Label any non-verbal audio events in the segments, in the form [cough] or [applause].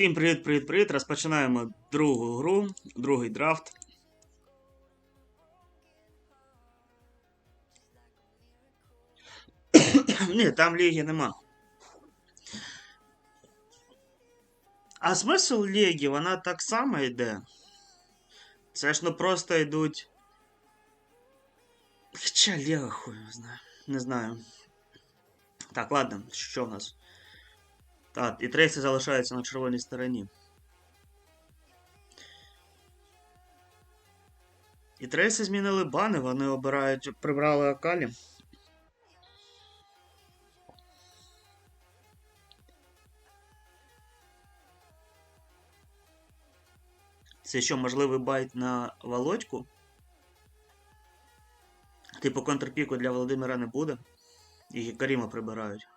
Всім привіт-привіт-привіт! Розпочинаємо другу гру, другий драфт. [coughs] Ні, там ліги нема. А смисл ліги, вона так само йде. Це ж ну просто йдуть. Хоча Лего хуй його знає. Не знаю. Так, ладно, що в нас? Так, і трейси залишаються на червоній стороні. І трейси змінили бани, вони обирають, прибрали Акалі. Це що, можливий байт на Володьку? Типу контрпіку для Володимира не буде. І Каріма прибирають.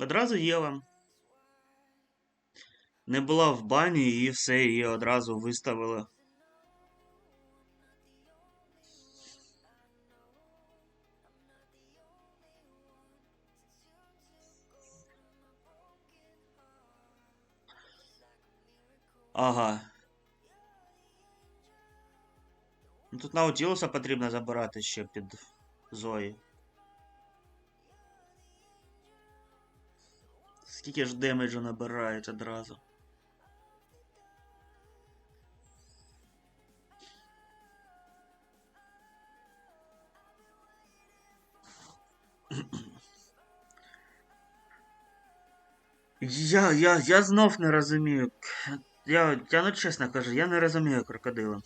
Одразу Єва. Не була в бані і все, її одразу виставили. Ага. Ну, Тут Наутілуса потрібно забирати ще під Зої. Скільки ж демеджу набирають одразу? Я, я, я знов не розумію. Я, я ну чесно кажу, я не розумію крокодила.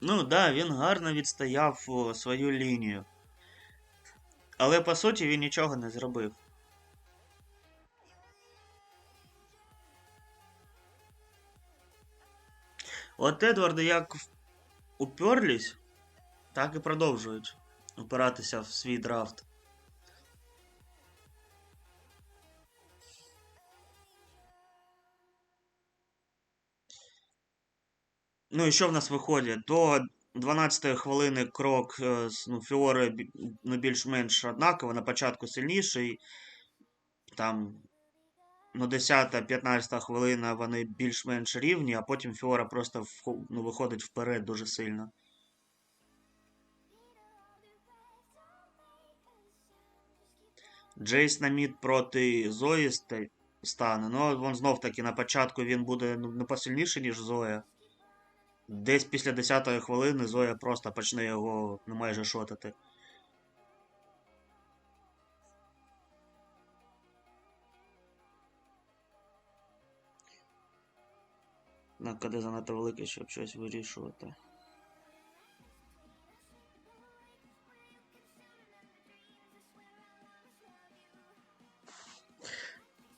Ну да, він гарно відстояв свою лінію. Але по суті він нічого не зробив. От Едварди як уперлись, так і продовжують упиратися в свій драфт. Ну і що в нас виходить? До 12-ї хвилини крок е, ну, Фіори ну, більш-менш однаково, на початку сильніший. Там ну, 10-15 хвилина вони більш-менш рівні, а потім Фіора просто ну, виходить вперед дуже сильно. Джейс на мід проти Зої стане. Ну, вон знов таки на початку він буде ну, не посильніший, ніж Зоя. Десь після 10-ї хвилини Зоя просто почне його ну, майже шотати. На КД занадто великий, щоб щось вирішувати.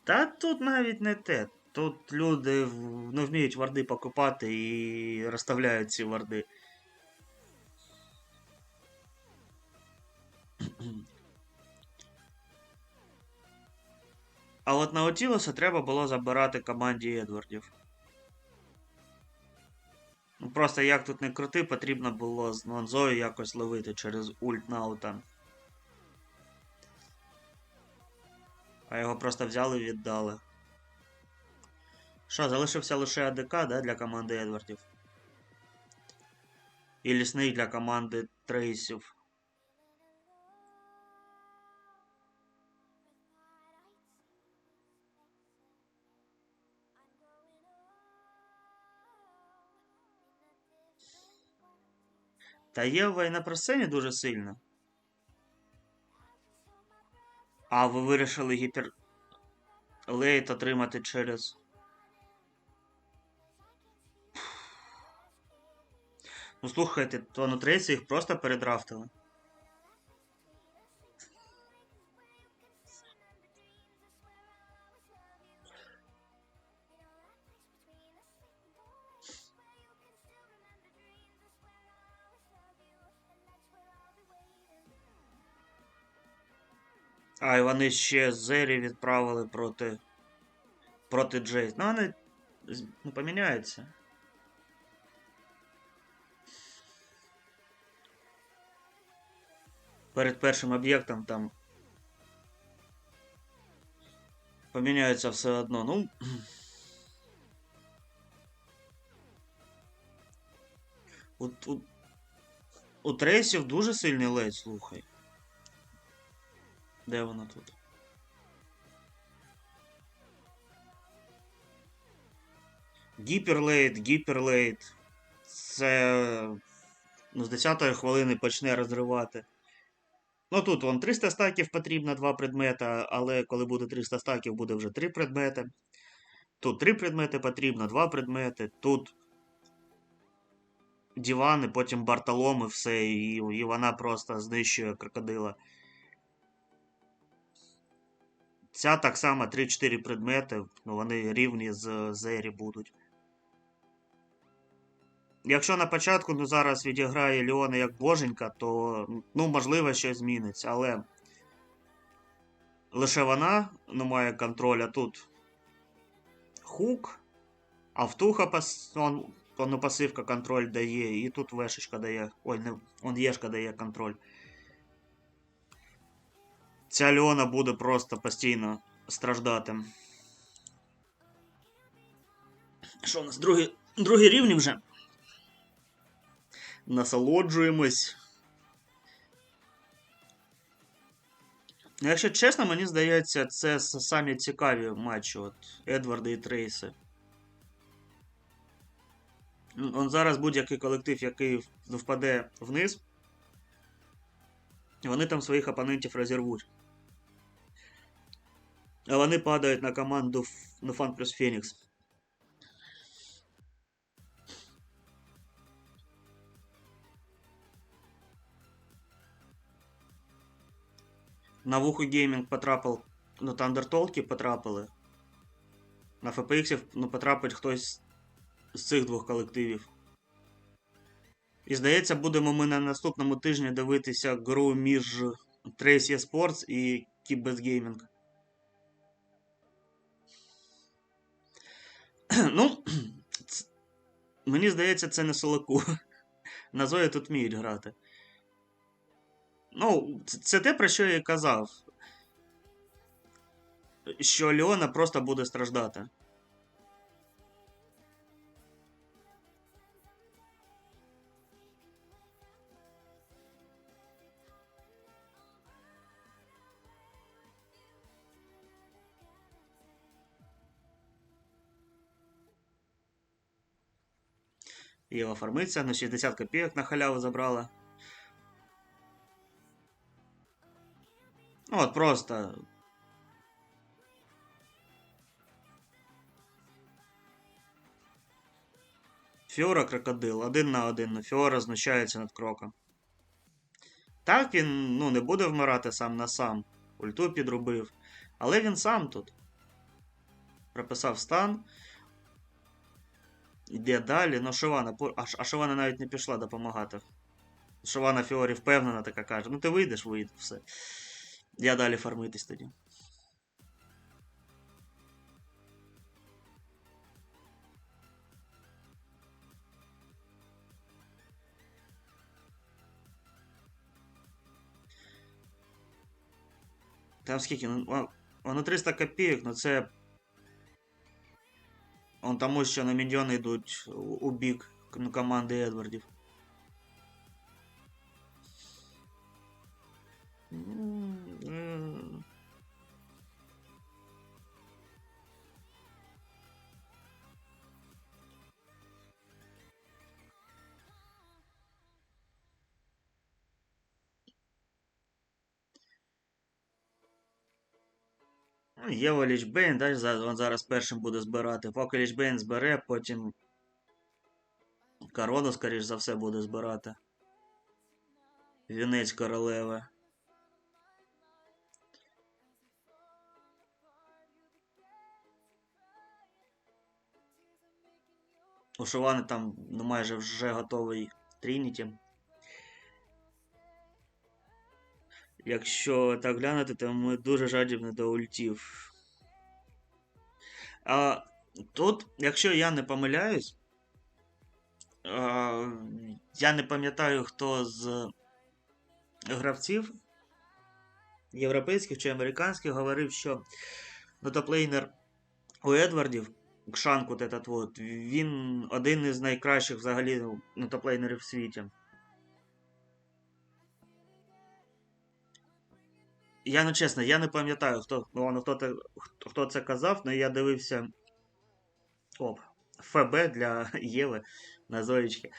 Та тут навіть не те. Тут люди не вміють варди покупати і розставляють ці варди. [clears throat] А от Наутілуса треба було забирати команді Едвардів. Ну просто як тут не крути, потрібно було з Нонзою якось ловити через ульт Наута. А його просто взяли і віддали. Що, залишився лише АДК, да, для команди Едвардів. І лісний для команди Трейсів. Та Єва і на просцені дуже сильно. А ви вирішили гіпер... Лейт отримати через. Ну слухайте, то трейсі їх просто передрафтили. А, і вони ще Зері відправили проти. проти Джейс. Ну, вони ну, поміняється. Перед першим об'єктом там поміняється все одно. Ну. У, у, у трейсів дуже сильний ледь, слухай. Де воно тут? Гіперлейт, гіперлейт. Це ну, з 10-ї хвилини почне розривати. Ну тут вон 300 стаків потрібно два предмета, але коли буде 300 стаків, буде вже 3 предмети. Тут 3 предмети потрібно, 2 предмети. Тут дивани, потім Бартолом і все, і, і вона просто знищує крокодила. Ця так само 3-4 предмети, ну вони рівні з Зері будуть. Якщо на початку ну, зараз відіграє Леона як боженька, то ну, можливо щось зміниться, але лише вона не має контроля тут. Хук, Автуха пас... он пасивка контроль дає, і тут вешечка дає. Ой, не он єшка дає контроль. Ця Леона буде просто постійно страждати. Що у нас? Другий, другий рівень вже? Насолоджуємось. Ну, Якщо чесно, мені здається, це самі цікаві матчі от Едварда і Трейси. Ну, Он зараз будь-який колектив, який впаде вниз, вони там своїх опонентів розірвуть. А вони падають на команду Ф- Нуфан плюс Фенікс. На вуху геймінг потрапив, ну Тандертолки потрапили. На FPX ну, потрапить хтось з цих двох колективів. І здається, будемо ми на наступному тижні дивитися гру між Trace Sports і Keep Gaming. [clears throat] Ну, [clears throat] мені здається, це не Солоку. [laughs] На Зої тут вміють грати. Ну, це- те, про що я і казав. Що Леона просто буде страждати. Єва фармиться, на 60 копійок на халяву забрала. Ну, от просто. Фіора крокодил, один на один, но Фіора знущається над кроком. Так він ну, не буде вмирати сам на сам. Ульту підробив. Але він сам тут. Прописав стан. Іде далі, ну Шивана, а, а Шивана навіть не пішла допомагати. Шивана Фіорі впевнена така каже: ну ти вийдеш, вийде, все. Я далі фармитись тоді. Там скільки? Ну, вон- воно 300 копійок, ну це. Он тому, що на міньйони йдуть у, у бік ну, команди Едвардів. Єва Лічбейн, за- він зараз першим буде збирати. Поки Лічбейн збере, потім корону, скоріш за все, буде збирати. Вінець королеви. У Шивани там ну, майже вже готовий Трініті. Якщо так глянути, то ми дуже жадібні до ультів. А Тут, якщо я не помиляюсь, е, я не пам'ятаю, хто з гравців європейських чи американських говорив, що нотоплейнер у Едвардів, Кшанк, от этот він один із найкращих взагалі нотоплейнерів в світі. Я ну чесно, я не пам'ятаю, хто, ну, хто, те- хто, це казав, але я дивився. Оп, ФБ для [laughs] Єви на Зоєчки.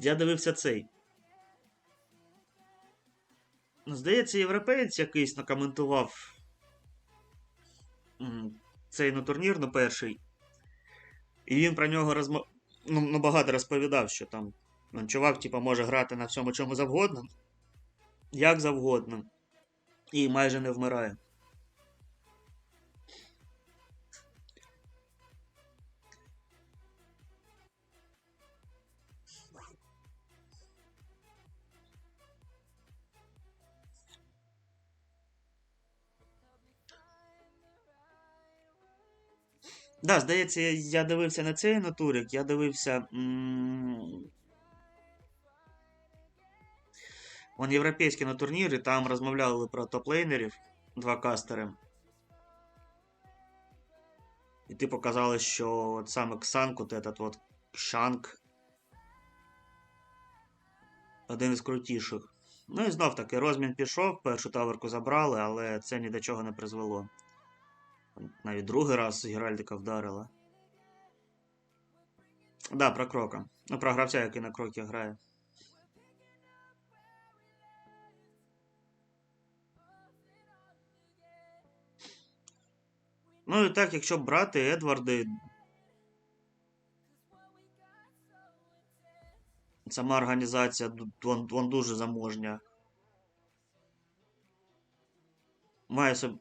Я дивився цей. Ну, Здається, європеєць якийсь накоментував цей ну, турнір, ну, перший. І він про нього розмо... ну, ну, багато розповідав, що там ну, чувак, типа, може грати на всьому чому завгодно, як завгодно, і майже не вмирає. Да, здається, я, дивився на цей натурик, я дивився. М- Вон європейські на турнірі, там розмовляли про топлейнерів, два кастери. І ти показали, що от саме Ксанк, от этот от Шанк. Один із крутіших. Ну і знов таки, розмін пішов, першу таверку забрали, але це ні до чого не призвело. Навіть другий раз Геральдика вдарила. Да, про крока. Ну, про гравця, який на крокі грає. Ну і так, якщо брати Едварди. Сама організація вон, вон дуже заможня. Має собі.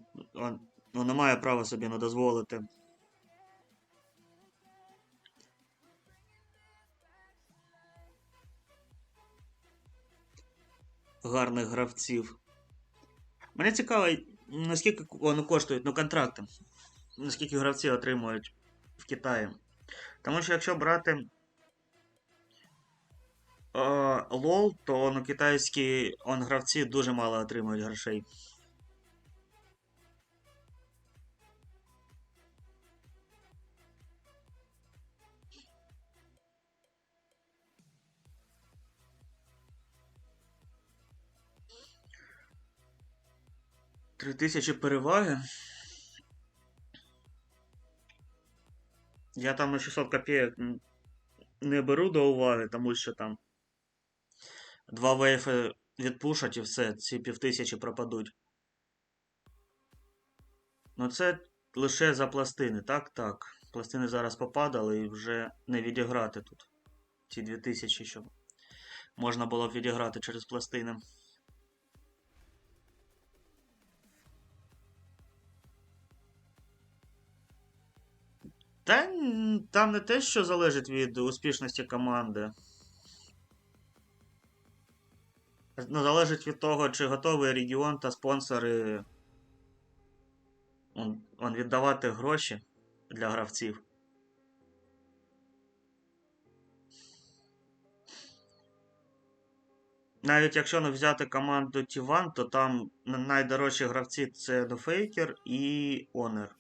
Вона має право собі не дозволити. Гарних гравців. Мене цікаво, наскільки вони коштують, ну, контракти. Наскільки гравці отримують в Китаї. Тому що якщо брати е, лол, то ну, китайські он, гравці дуже мало отримують грошей. Три тисячі переваги. Я там на 600 копійок не беру до уваги, тому що там два вейфи відпушать і все, ці півтисячі пропадуть. Ну це лише за пластини, так? Так. Пластини зараз попадали і вже не відіграти тут. Ці 2000, щоб можна було б відіграти через пластини. Та там не те, що залежить від успішності команди. Ну, залежить від того, чи готовий регіон та спонсори он, он віддавати гроші для гравців. Навіть якщо не взяти команду Тіван, то там найдорожчі гравці це Дофейкер і Онер.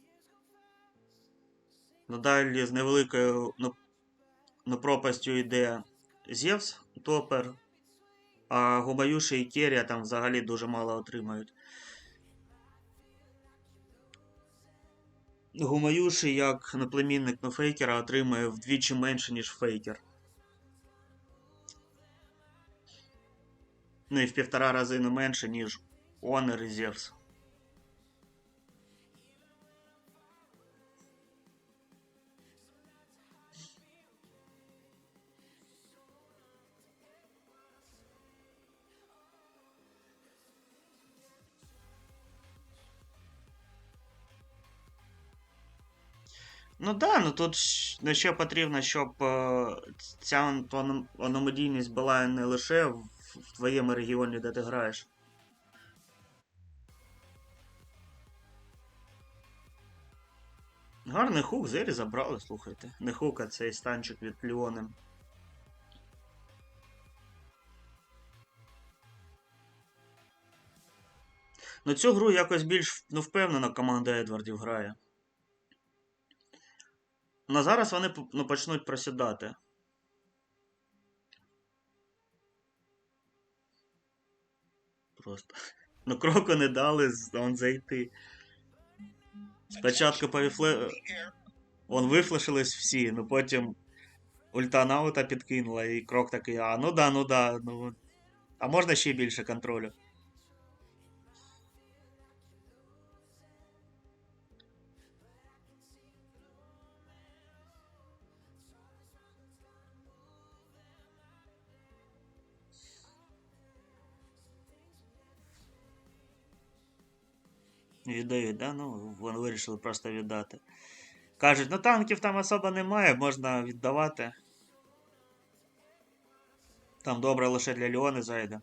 Ну, далі з невеликою ну, ну, пропастю йде Зевс, Топер, а Губаюші і Керія там взагалі дуже мало отримають. Гумаюші, як ну, племінник ну, Фейкера, отримує вдвічі менше, ніж Фейкер. Ну і в півтора рази не менше, ніж Онер і Зевс. Ну да, ну тут ну, ще потрібно, щоб е, ця ан- аномедійність була не лише в, в твоєму регіоні, де ти граєш. Гарний хук, Зері забрали, слухайте. Не хук, а цей станчик від Ліони. Ну цю гру якось більш ну, впевнено команда Едвардів грає. Ну зараз вони ну, почнуть просідати. Просто. Ну кроку не дали он зайти. Спочатку повіфле. Вон вифлешились всі, ну потім ульта наута підкинула, і крок такий, а ну да, ну да, ну. А можна ще більше контролю. Віддають, да? Ну, вони вирішили просто віддати. Кажуть, ну танків там особо немає, можна віддавати. Там добре лише для Леони зайде.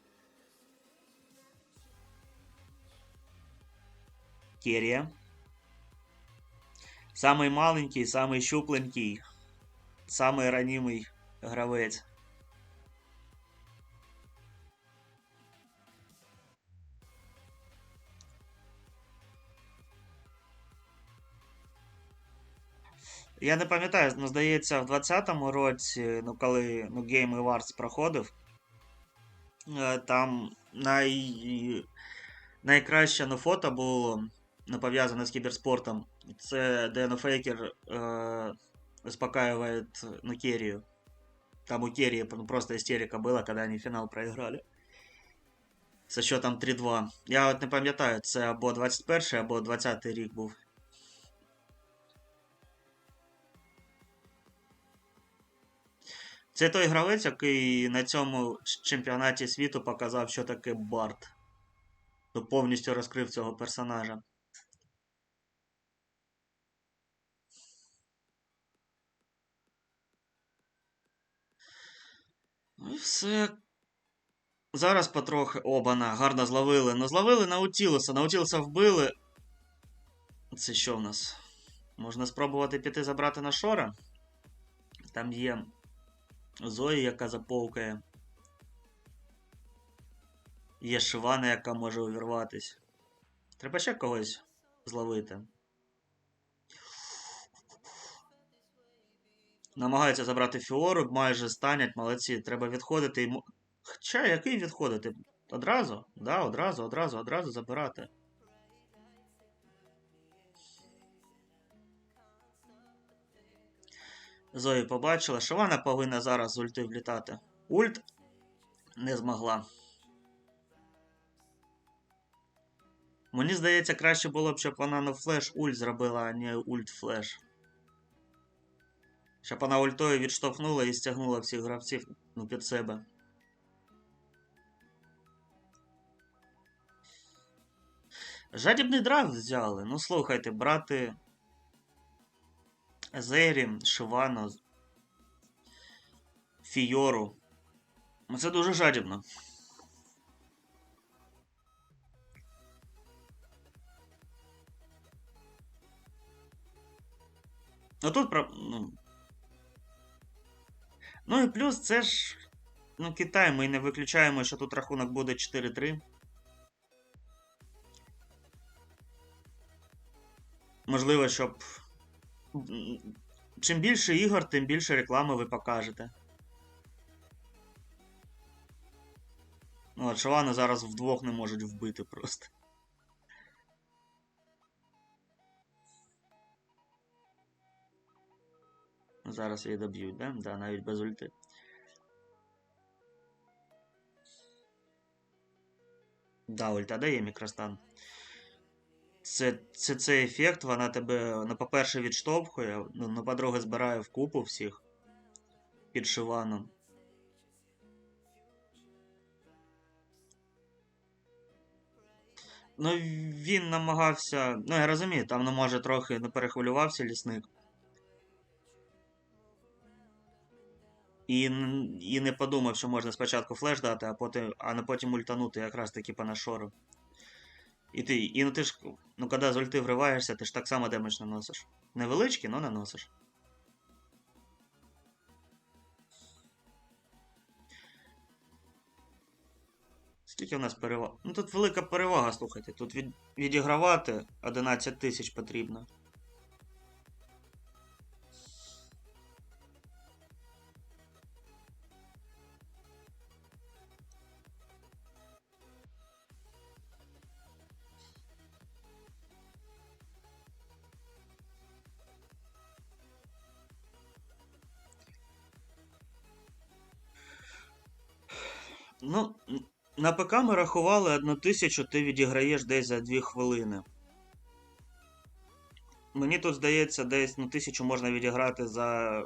Керія. Самий маленький, самий щупленький, самий ранімий гравець. Я не пам'ятаю, ну здається, в 20-му році, ну коли ну, Game Awards проходив, е, там най... найкраще ну, фото було ну, пов'язане з кіберспортом. Це де ну, Фейкер е... успокаивает ну, Керрию. Там у Керрии ну, просто истерика была, когда они финал проиграли. Со счетом 3-2. Я от не пам'ятаю, це або 21 або 20 рік був. Це той гравець, який на цьому чемпіонаті світу показав, що таке Барт. Ну, повністю розкрив цього персонажа. Ну і все. Зараз потрохи. Обана, гарно зловили. Ну зловили Наутілуса. Наутілуса вбили. Це що в нас? Можна спробувати піти забрати на Шора. Там є Зої, яка заповкає. Є Шивана, яка може увірватись. Треба ще когось зловити. Намагаються забрати Фіору, майже станять, молодці. Треба відходити йому. Хоча який відходити? Одразу? Да, одразу, одразу, одразу забирати. Зої побачила, що вона повинна зараз з ульти влітати. Ульт не змогла. Мені здається, краще було б, щоб вона на флеш ульт зробила, а не ульт флеш. Щоб вона ультою відштовхнула і стягнула всіх гравців ну, під себе. Жадібний драфт взяли. Ну слухайте, брати Зері, Шивано, Фіору. Ну, Це дуже жадібно. Ну тут про. Ну, ну і плюс це ж. Ну, Китай, ми не виключаємо, що тут рахунок буде 4-3. Можливо, щоб. Чим більше ігор, тим більше реклами ви покажете. Ну, от Шавана зараз вдвох не можуть вбити просто. Зараз її доб'ють, да? Да, навіть без ульти. Да, ульта дає мікростан. Це, це цей ефект, вона тебе, ну, по-перше, відштовхує, ну, ну, по-друге, збирає в купу всіх під шиваном. Ну, він намагався. Ну, я розумію, там, ну, може, трохи не перехвилювався лісник. І, і не подумав, що можна спочатку флеш дати, а потім, а не потім ультанути якраз таки по нашору. І ти, і ну ти ж, ну коли з ульти вриваєшся, ти ж так само демедж наносиш. Невеличкий, но наносиш. Скільки в нас переваг? Ну тут велика перевага, слухайте. Тут від... відігравати 11 тисяч потрібно. Ну, на ПК ми рахували одну тисячу, ти відіграєш десь за 2 хвилини. Мені тут здається, десь ну, тисячу можна відіграти за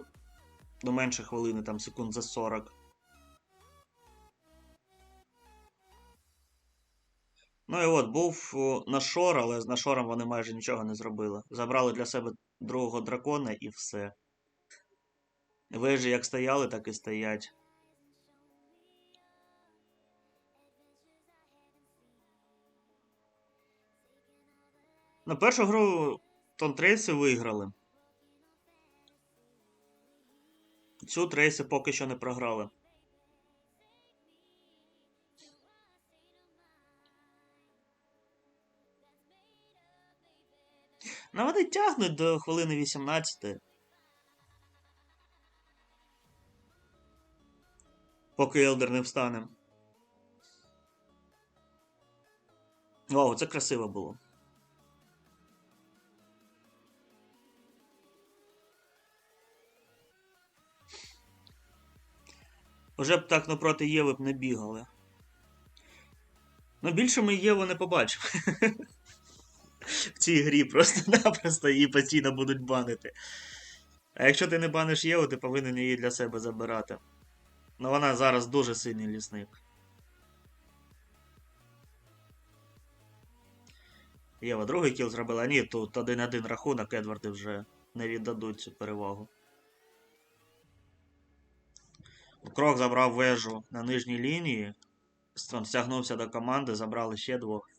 ну, менше хвилини, там секунд за 40. Ну і от, був Нашор, але з Нашором вони майже нічого не зробили. Забрали для себе другого дракона і все. Вежі як стояли, так і стоять. На першу гру Тонтрейси виграли. Цю трейси поки що не програли. Ну вони тягнуть до хвилини 18. Поки Елдер не встане. Вау, це красиво було. Уже б так напроти Єви б не бігали. Ну, більше ми Єву не побачимо. [laughs] В цій грі просто-напросто її постійно будуть банити. А якщо ти не баниш Єву, ти повинен її для себе забирати. Ну вона зараз дуже сильний лісник. Єва другий кіл зробила. Ні, тут один-один рахунок, Едварди вже не віддадуть цю перевагу. Крок забрав вежу на нижній лінії. Стягнувся до команди, забрали ще двох.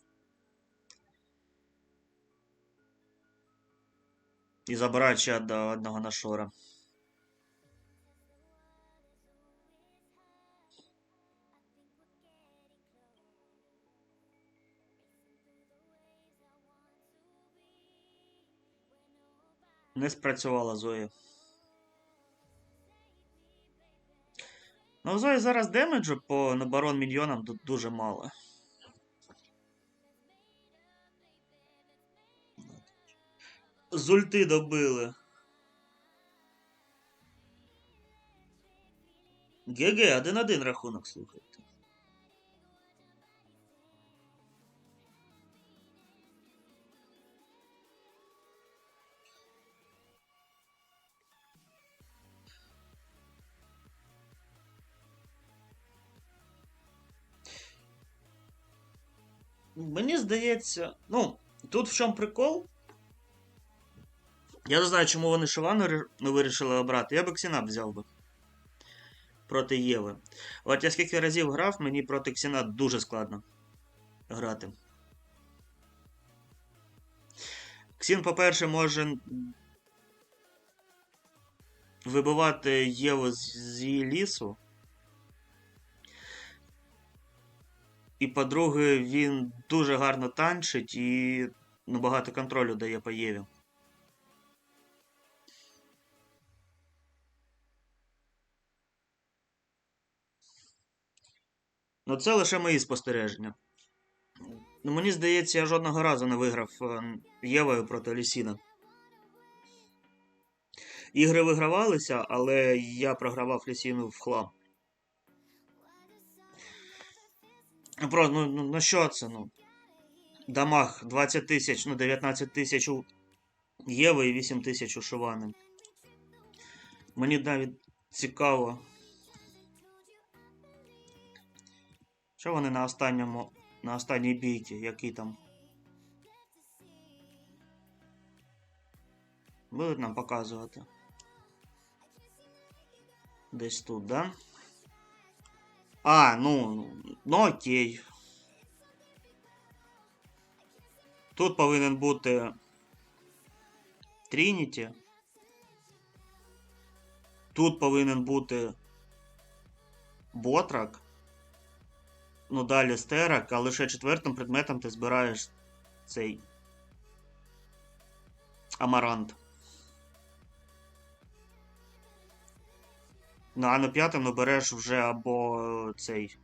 І забирають ще до одного нашора. Не спрацювала Зоя. Ну, Зої зараз демеджу по наборон мільйонам тут дуже мало. З ульти добили. ГГ, один-один рахунок, слухайте. Мені здається, ну, тут в чому прикол. Я не знаю, чому вони Шивану вирішили обрати. Я би Ксінап взяв би. Проти Єви. От я скільки разів грав, мені проти Ксіна дуже складно грати. Ксін, по-перше, може вибивати Єву з її лісу. І по-друге, він дуже гарно танчить і ну, багато контролю дає по Єві. Ну, це лише мої спостереження. Ну, мені здається, я жодного разу не виграв е, Євою проти Лісіна. Ігри вигравалися, але я програвав Лісіну в хлам. Ну, Про, ну, ну, ну що це, ну? Дамаг 20 тисяч, ну 19 тисяч у Єви і 8 тисяч у Шивани. Мені навіть цікаво. Що вони на останньому, на останній бійці, який там? Будуть нам показувати. Десь тут, да? А, ну, ну, ну окей. Тут повинен бути Трініті. Тут повинен бути Ботрак. Ну, далі стерак, а лише четвертим предметом ти збираєш цей Амарант. Ну, а на п'ятим ну, береш вже або цей.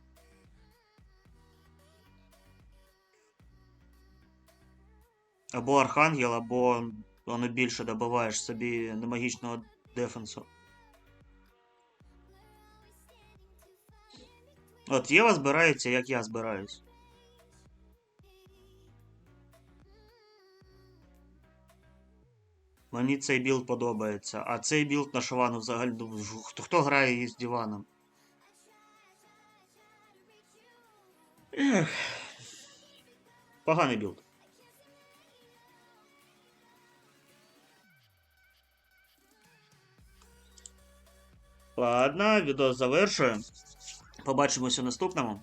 Або Архангел, або воно більше добиваєш собі немагічного дефенсу. От Єва збирається, як я збираюсь. Мені цей білд подобається. А цей білд на Шовану взагалі. ну, Хто, хто грає її з диваном? Ех. Поганий білд. Ладно, відео завершую. Побачимося в наступному.